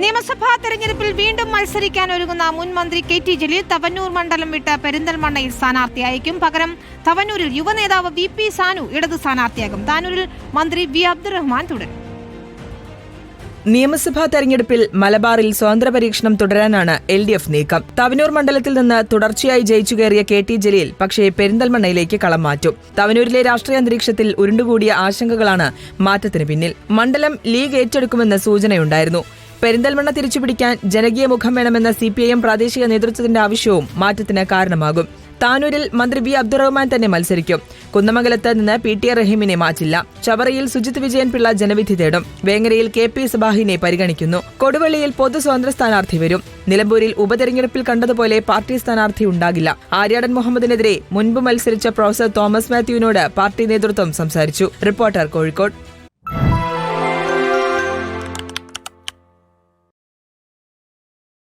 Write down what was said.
നിയമസഭാ തെരഞ്ഞെടുപ്പിൽ വീണ്ടും മത്സരിക്കാൻ ഒരുങ്ങുന്ന മുൻ മന്ത്രി കെ ടി ജലീൽ തവന്നൂർ മണ്ഡലം വിട്ട് പെരിന്തൽമണ്ണയിൽ സ്ഥാനാർത്ഥിയായിരിക്കും. പകരം തവന്നൂരിൽ യുവനേതാവ് വി പി സാനു ഇടത് സ്ഥാനാർത്ഥിയാകും. താനൂരിൽ മന്ത്രി വി അബ്ദുറഹ്മാൻ തുടരും. നിയമസഭാ തെരഞ്ഞെടുപ്പിൽ മലബാറിൽ സ്വതന്ത്ര പരീക്ഷണം തുടരാനാണ് എൽ ഡി എഫ് നീക്കം. തവനൂർ മണ്ഡലത്തിൽ നിന്ന് തുടർച്ചയായി ജയിച്ചു കയറിയ കെ ടി ജലീൽ പക്ഷേ പെരിന്തൽമണ്ണയിലേക്ക് കളം മാറ്റും. തവനൂരിലെ രാഷ്ട്രീയ അന്തരീക്ഷത്തിൽ ഉരുണ്ടുകൂടിയ ആശങ്കകളാണ് മാറ്റത്തിന് പിന്നിൽ. മണ്ഡലം ലീഗ് ഏറ്റെടുക്കുമെന്ന സൂചനയുണ്ടായിരുന്നു. പെരിന്തൽമണ്ണ തിരിച്ചുപിടിക്കാൻ ജനകീയ മുഖം വേണമെന്ന സി പി ഐ എം പ്രാദേശിക നേതൃത്വത്തിന്റെ ആവശ്യവും മാറ്റത്തിന് കാരണമാകും. താനൂരിൽ മന്ത്രി വി. അബ്ദുറഹ്മാൻ തന്നെ മത്സരിക്കും. കുന്നമംഗലത്ത് നിന്ന് പി. ടി. റഹീമിനെ മാറ്റില്ല. ചവറയിൽ സുജിത് വിജയൻ പിള്ള ജനവിധി തേടും. വേങ്ങരയിൽ കെ. പി. സബാഹിനെ പരിഗണിക്കുന്നു. കൊടുവള്ളിയിൽ പൊതു സ്വതന്ത്ര സ്ഥാനാർത്ഥി വരും. നിലമ്പൂരിൽ ഉപതെരഞ്ഞെടുപ്പിൽ കണ്ടതുപോലെ പാർട്ടി സ്ഥാനാർത്ഥി ഉണ്ടാകില്ല. ആര്യാടൻ മുഹമ്മദിനെതിരെ മുൻപ് മത്സരിച്ച പ്രൊഫസർ തോമസ് മാത്യുവിനോട് പാർട്ടി നേതൃത്വം സംസാരിച്ചു. റിപ്പോർട്ടർ കോഴിക്കോട്.